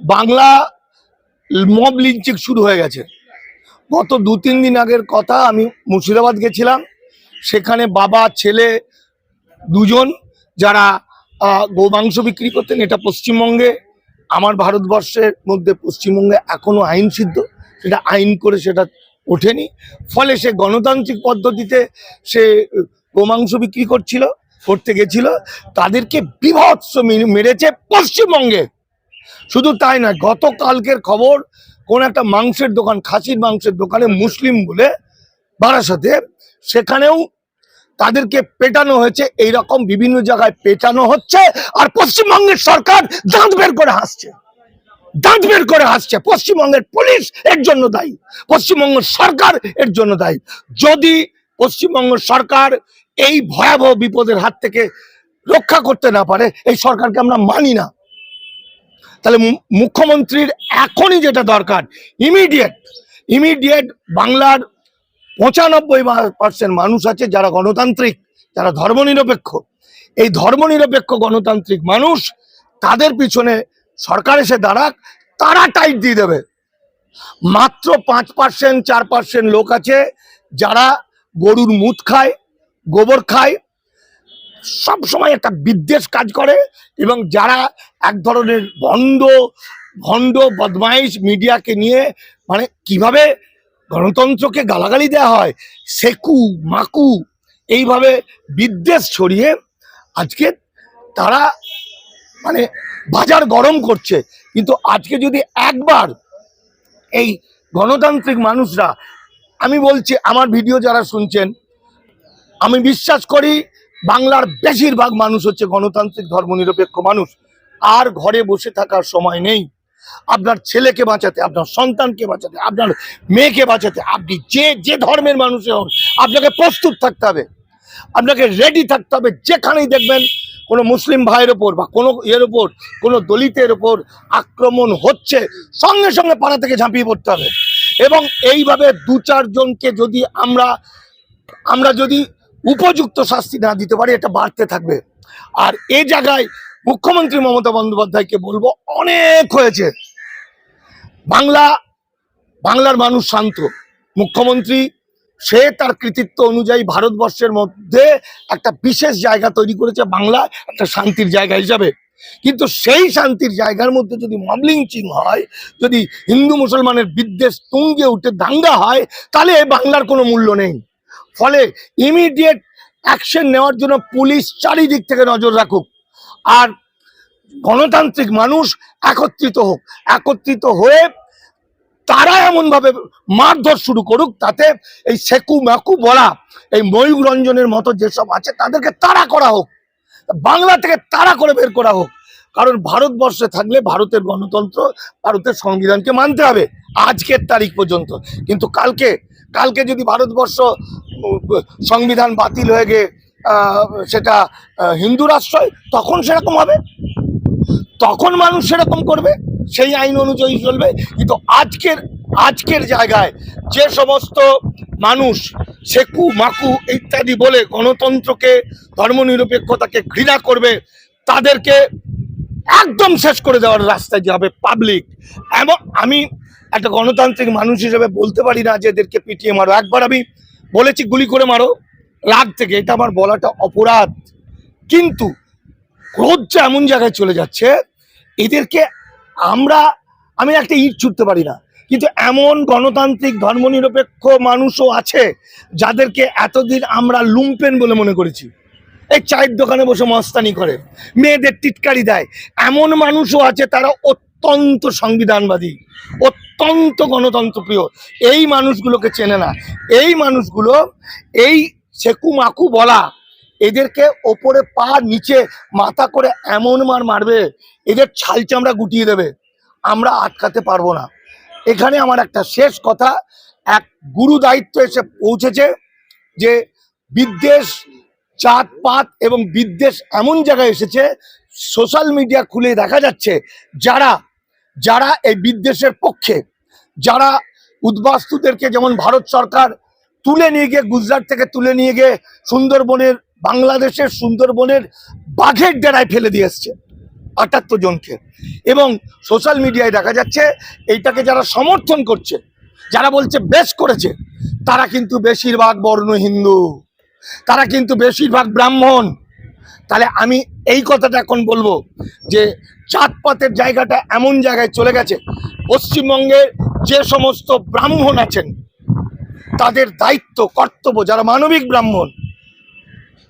Bangla mob lynching শুরু হয়ে গেছে। গত দু তিন দিন আগের কথা, আমি মুর্শিদাবাদ গেছিলাম। সেখানে বাবা, ছেলে দুজন যারা গোমাংস বিক্রি করতেন, এটা পশ্চিমবঙ্গে, আমার ভারতবর্ষের মধ্যে পশ্চিমবঙ্গে এখনও আইন সিদ্ধ। সেটা আইন করে সেটা ওঠেনি। ফলে সে গণতান্ত্রিক পদ্ধতিতে সে গোমাংস বিক্রি করছিল, করতে গেছিল। তাদেরকে বিভৎস মেরেছে পশ্চিমবঙ্গে। শুধু তাই নয়, গতকালকের খবর, কোন একটা মাংসের দোকান, খাসির মাংসের দোকানে মুসলিম বলে বারাসাতে, সেখানেও তাদেরকে পেটানো হয়েছে এই রকম বিভিন্ন জায়গায় পেটানো হচ্ছে, আর পশ্চিমবঙ্গের সরকার দাঁত বের করে হাসছে। দাঁত বের করে হাসছে। পশ্চিমবঙ্গের পুলিশ এর জন্য দায়ী। পশ্চিমবঙ্গ সরকার এর জন্য দায়ী। যদি পশ্চিমবঙ্গ সরকার এই ভয়াবহ বিপদের হাত থেকে রক্ষা করতে না পারে, এই সরকারকে আমরা মানি না। তাহলে মুখ্যমন্ত্রীর এখনই যেটা দরকার ইমিডিয়েট ইমিডিয়েট বাংলার পঁচানব্বই পার্সেন্ট মানুষ আছে যারা গণতান্ত্রিক, যারা ধর্মনিরপেক্ষ। এই ধর্মনিরপেক্ষ গণতান্ত্রিক মানুষ তাদের পিছনে সরকার এসে দাঁড়াক, তারা টাইট দিয়ে দেবে। মাত্র পাঁচ পার্সেন্ট চার পার্সেন্ট লোক আছে যারা গরুর মুত খায়, গোবর খায় সব সময় একটা বিদ্বেষ কাজ করে এবং যারা এক ধরনের ভণ্ড ভণ্ড, বদমাইশ মিডিয়াকে নিয়ে মানে কীভাবে গণতন্ত্রকে গালাগালি দেওয়া হয়, সেকু, মাকু, এইভাবে বিদ্বেষ ছড়িয়ে আজকে তারা মানে বাজার গরম করছে। কিন্তু আজকে যদি একবার এই গণতান্ত্রিক মানুষরা, আমি বলছি আমার ভিডিও যারা শুনছেন, আমি বিশ্বাস করি বাংলার বেশিরভাগ মানুষ হচ্ছে গণতান্ত্রিক, ধর্মনিরপেক্ষ মানুষ। আর ঘরে বসে থাকার সময় নেই। আপনার ছেলেকে বাঁচাতে, আপনার সন্তানকে বাঁচাতে, আপনার মেয়েকে বাঁচাতে, আপনি যে যে ধর্মের মানুষে হন আপনাকে প্রস্তুত থাকতে হবে। আপনাকে রেডি থাকতে হবে যেখানেই দেখবেন কোনো মুসলিম ভাইয়ের ওপর বা কোনো ইয়ের ওপর, কোনো দলিতের ওপর আক্রমণ হচ্ছে, সঙ্গে সঙ্গে পাড়া থেকে ঝাঁপিয়ে পড়তে হবে। এবং এইভাবে দু চারজনকে যদি আমরা আমরা যদি উপযুক্ত শাস্তি না দিতে পারে, এটা বাড়তে থাকবে। আর এ জায়গায় মুখ্যমন্ত্রী মমতা বন্দ্যোপাধ্যায়কে বলব, অনেক হয়েছে। বাংলা, বাংলার মানুষ শান্ত। মুখ্যমন্ত্রী, সে তার কৃতিত্ব অনুযায়ী ভারতবর্ষের মধ্যে একটা বিশেষ জায়গা তৈরি করেছে, বাংলা একটা শান্তির জায়গা হিসাবে। কিন্তু সেই শান্তির জায়গার মধ্যে যদি মবলিংচিং হয়, যদি হিন্দু মুসলমানের বিদ্বেষ তুঙ্গে উঠে দাঙ্গা হয়, তাহলে বাংলার কোনো মূল্য নেই। ফলে ইমিডিয়েট অ্যাকশন নেওয়ার জন্য পুলিশ চারিদিক থেকে নজর রাখুক। আর গণতান্ত্রিক মানুষ একত্রিত হোক। একত্রিত হয়ে তারা এমনভাবে মারধর শুরু করুক তাতে এই সেকু মাকু বলা, এই ময়ূর রঞ্জনের মতো যেসব আছে তাদেরকে তারা করা হোক। বাংলা থেকে তারা করে বের করা হোক। কারণ ভারতবর্ষে থাকলে ভারতের গণতন্ত্র ভারতের সংবিধানকে মানতে হবে। আজকের তারিখ পর্যন্ত। কিন্তু কালকে কালকে যদি ভারতবর্ষ সংবিধান বাতিল হয়ে গিয়ে সেটা হিন্দু রাষ্ট্র হয় তখন সেরকম হবে? তখন মানুষ সেরকম করবে? সেই আইন অনুযায়ী চলবে? কিন্তু আজকের আজকের জায়গায় যে সমস্ত মানুষ সেকু, মাকু ইত্যাদি বলে গণতন্ত্রকে, ধর্মনিরপেক্ষতাকে ঘৃণা করবে, তাদেরকে একদম শেষ করে দেওয়ার রাস্তায় যাবে পাবলিক এমন, আমি একটা গণতান্ত্রিক মানুষ হিসেবে বলতে পারি না যে এদেরকে পিটিয়ে মারো। একবার আমি বলেছি গুলি করে মারো। রাগ থেকে এটা আমার বলাটা অপরাধ। কিন্তু ক্রোধ যে এমন জায়গায় চলে যাচ্ছে, এদেরকে আমরা, আমি একটা ইট ছুটতে পারি না। কিন্তু এমন গণতান্ত্রিক, ধর্মনিরপেক্ষ মানুষও আছে যাদেরকে এতদিন আমরা লুম্পেন বলে মনে করেছি। এই চায়ের দোকানে বসে মস্তানি করে, মেয়েদের টিটকারি দেয়। এমন মানুষও আছে তারা অত্যন্ত সংবিধানবাদী অত্যন্ত গণতন্ত্রপ্রিয়। এই মানুষগুলোকে চেনে না। এই মানুষগুলো এই সেকু মাকু বলা এদেরকে ওপরে পা নিচে মাথা করে এমন মার মারবে, এদের ছাল চামড়া গুটিয়ে দেবে। আমরা আটকাতে পারব না। এখানে আমার একটা শেষ কথা, এক গুরু দায়িত্ব এসে পৌঁছেছে যে বিদ্বেষ চাঁদ পাত এবং বিদ্বেষ এমন জায়গায় এসেছে, সোশ্যাল মিডিয়া খুলে দেখা যাচ্ছে যারা যারা এই বিদ্বেষের পক্ষে, যারা উদ্বাস্তুদেরকে যেমন ভারত সরকার তুলে নিয়ে গিয়ে, গুজরাট থেকে তুলে নিয়ে গিয়ে সুন্দরবনের, বাংলাদেশের সুন্দরবনের বাঘের ডেরায় ফেলে দিয়ে এসছে, আটাত্তর জনকে। এবং সোশ্যাল মিডিয়ায় দেখা যাচ্ছে, এইটাকে যারা সমর্থন করছে, যারা বলছে বেশ করেছে, তারা কিন্তু বেশিরভাগ বর্ণ হিন্দু, তারা কিন্তু বেশিরভাগ ব্রাহ্মণ। তাহলে আমি এই কথাটা এখন বলব যে জাতপাতের জায়গাটা এমন জায়গায় চলে গেছে। পশ্চিমবঙ্গের যে সমস্ত ব্রাহ্মণ আছেন, তাদের দায়িত্ব, কর্তব্য যারা মানবিক ব্রাহ্মণ,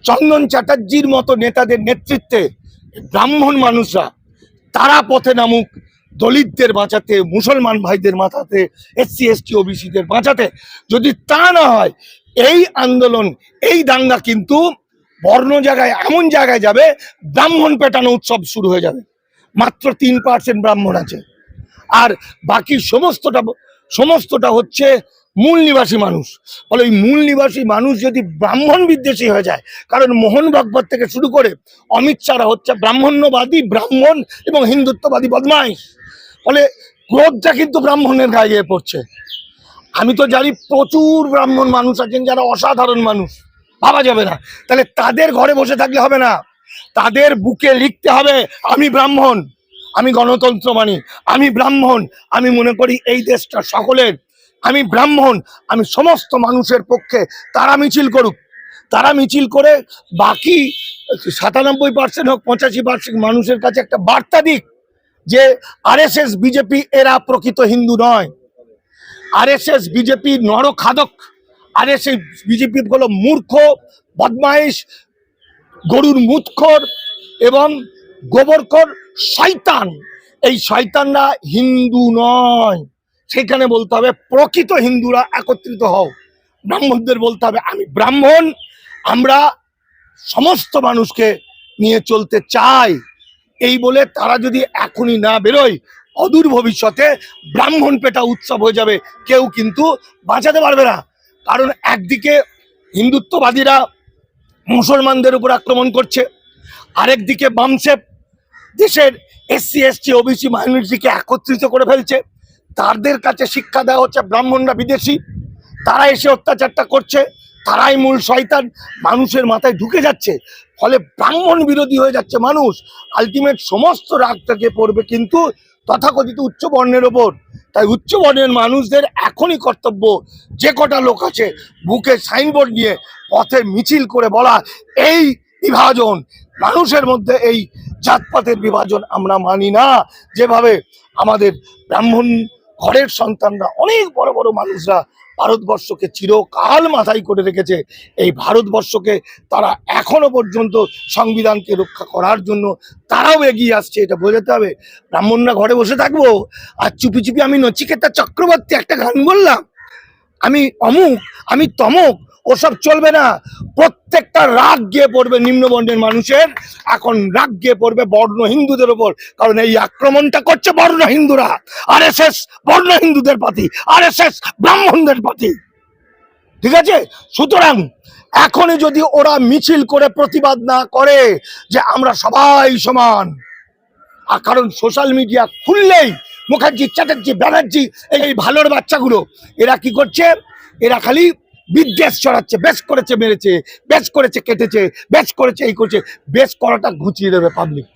চন্দন চ্যাটার্জির মতো নেতাদের নেতৃত্বে ব্রাহ্মণ মানুষরা, তারা পথে নামুক, দলিতদের বাঁচাতে, মুসলমান ভাইদের বাঁচাতে এসসি, এসটি, ওবিসিদের বাঁচাতে। যদি তা না হয়, এই আন্দোলন, এই দাঙ্গা কিন্তু বর্ণ জায়গায়, এমন জায়গায় যাবে, ব্রাহ্মণ পেটানো উৎসব শুরু হয়ে যাবে। মাত্র তিন পার্সেন্ট ব্রাহ্মণ আছে। আর বাকি সমস্তটা সমস্তটা হচ্ছে মূল নিবাসী মানুষ। ফলে ওই মূল নিবাসী মানুষ যদি ব্রাহ্মণ বিদ্বেষী হয়ে যায়, কারণ মোহন ভাগবত থেকে শুরু করে অমিত শাহরা হচ্ছে ব্রাহ্মণ্যবাদী ব্রাহ্মণ এবং হিন্দুত্ববাদী বদমাইশ। ফলে ক্রোধটা কিন্তু ব্রাহ্মণের গায়ে গিয়ে পড়ছে। আমি তো জানি প্রচুর ব্রাহ্মণ মানুষ আছেন, যারা অসাধারণ মানুষ। ভাবা যাবে না। তাহলে তাদের ঘরে বসে থাকলে হবে না। তাদের বুকে লিখতে হবে, আমি ব্রাহ্মণ, আমি গণতন্ত্র মানি, আমি ব্রাহ্মণ, আমি মনে করি এই দেশটা সকলের। আমি ব্রাহ্মণ, আমি সমস্ত মানুষের পক্ষে, তারা মিছিল করুক। তারা মিছিল করে বাকি সাতানব্বই পার্সেন্ট হোক, পঁচাশি পার্সেন্ট মানুষের কাছে একটা বার্তা দিক যে আরএসএস, বিজেপি এরা প্রকৃত হিন্দু নয়। আরএসএস, বিজেপি নরখাদক। আরএসএস বিজেপি হলো মূর্খ, বদমাইশ, গরুর মুতখর এবং গোবরখর শয়তান। এই শয়তানরা হিন্দু নয়। সেখানে বলতে হবে প্রকৃত হিন্দুরা একত্রিত হও। ব্রাহ্মণদের বলতে হবে আমি ব্রাহ্মণ, আমরা সমস্ত মানুষকে নিয়ে চলতে চাই। এই বলে তারা যদি এখনই না বেরোয়, অদূর ভবিষ্যতে ব্রাহ্মণ পেটা উৎসব হয়ে যাবে। কেউ কিন্তু বাঁচাতে পারবে না। কারণ একদিকে হিন্দুত্ববাদীরা মুসলমানদের উপর আক্রমণ করছে, আরেকদিকে বামসেপ দেশের এসসি, এসটি, ওবিসি মাইনরিটিকে একত্রিত করে ফেলছে। তাদের কাছে শিক্ষা দেওয়া হচ্ছে ব্রাহ্মণরা বিদেশি তারা এসে অত্যাচারটা করছে, তারাই মূল শয়তান, মানুষের মাথায় ঢুকে যাচ্ছে। ফলে ব্রাহ্মণ বিরোধী হয়ে যাচ্ছে মানুষ। আলটিমেট সমস্ত রাগটাকে পড়বে কিন্তু তথাকথিত উচ্চ বর্ণের ওপর। তাই উচ্চ বর্ণের মানুষদের এখনই কর্তব্য যে কটা লোক আছে বুকে সাইনবোর্ড নিয়ে পথে মিছিল করে বলা, এই বিভাজন, মানুষের মধ্যে এই জাতপাতের বিভাজন আমরা মানি না। যেভাবে আমাদের ব্রাহ্মণ ঘরের সন্তানরা, অনেক বড় বড় মানুষরা ভারতবর্ষকে চিরকাল মাথায় করে রেখেছে। এই ভারতবর্ষকে তারা এখনও পর্যন্ত সংবিধানকে রক্ষা করার জন্য তারাও এগিয়ে আসছে, এটা বোঝাতে হবে। ব্রাহ্মণরা ঘরে বসে থাকব, আর চুপি চুপি আমি নচিকেতা চক্রবর্তী একটা গান বললাম। আমি অমুক, আমি তমুক, ওসব চলবে না। প্রত্যেকটা রাগ গিয়ে পড়বে নিম্নবর্ণের মানুষের। এখন রাগ গিয়ে পড়বে বর্ণ হিন্দুদের ওপর। কারণ এই আক্রমণটা করছে বর্ণ হিন্দুরা। আর এস এস বর্ণ হিন্দুদের পাতি। আর এস এস ব্রাহ্মণদের পাতি। ঠিক আছে? সুতরাং এখনই যদি ওরা মিছিল করে প্রতিবাদ না করে যে আমরা সবাই সমান, আর কারণ সোশ্যাল মিডিয়া খুললেই মুখার্জি চ্যাটার্জি, ব্যানার্জি, এই ভালোর বাচ্চাগুলো, এরা কি করছে? এরা খালি বিদ্বেষ ছড়াচ্ছে, বেশ করেছে মেরেছে, বেশ করেছে কেটেছে, বেশ করেছে এই করছে, বেশ করাটা ঘুচিয়ে দেবে পাবলিক